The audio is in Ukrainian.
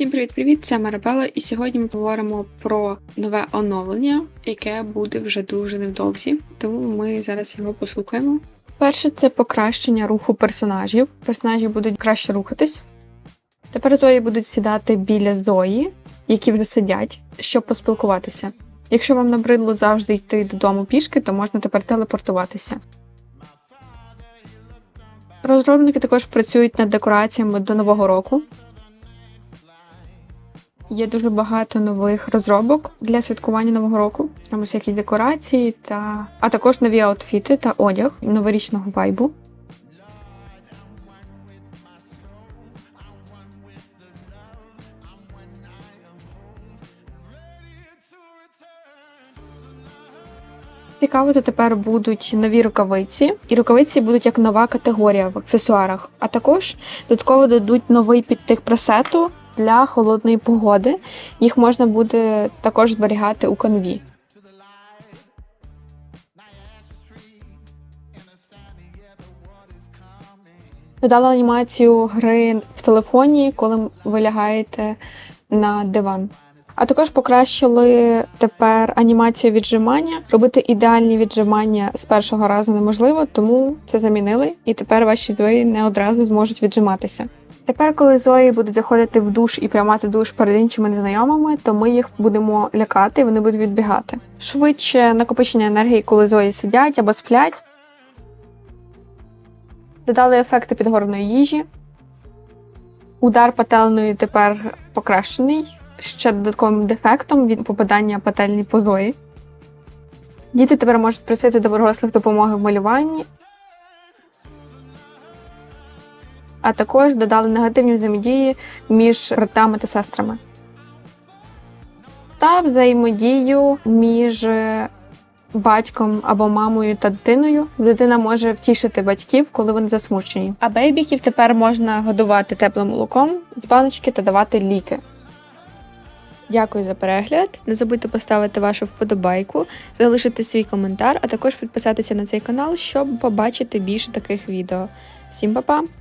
Всім привіт-привіт! Це Марабела, і сьогодні ми поговоримо про нове оновлення, яке буде вже дуже невдовзі, тому ми зараз його послухаємо. Перше, це покращення руху персонажів. Персонажі будуть краще рухатись. Тепер Зої будуть сідати біля Зої, які вже сидять, щоб поспілкуватися. Якщо вам набридло завжди йти додому пішки, то можна тепер телепортуватися. Розробники також працюють над декораціями до Нового року. Є дуже багато нових розробок для святкування Нового року. Там всякі декорації, та... а також нові аутфіти та одяг новорічного вайбу. Цікаво, то тепер будуть нові рукавиці, і рукавиці будуть як нова категорія в аксесуарах. А також додатково дадуть новий підтик пресету для холодної погоди. Їх можна буде також зберігати у канві. Додала анімацію гри в телефоні, коли ви лягаєте на диван. А також покращили тепер анімацію віджимання. Робити ідеальні віджимання з першого разу неможливо, тому це замінили, і тепер ваші зої не одразу зможуть віджиматися. Тепер, коли зої будуть заходити в душ і приймати душ перед іншими незнайомими, то ми їх будемо лякати, вони будуть відбігати. Швидше накопичення енергії, коли зої сидять або сплять. Додали ефекти підгорної їжі. Удар пательною тепер покращений. Ще додатковим дефектом від попадання пательні по зої. Діти тепер можуть просити до дорослих допомоги в малюванні. А також додали негативні взаємодії між братами та сестрами. Та взаємодію між батьком або мамою та дитиною. Дитина може втішити батьків, коли вони засмучені. А бейбіків тепер можна годувати теплим молоком з баночки та давати ліки. Дякую за перегляд. Не забудьте поставити вашу вподобайку, залишити свій коментар, а також підписатися на цей канал, щоб побачити більше таких відео. Всім па-па!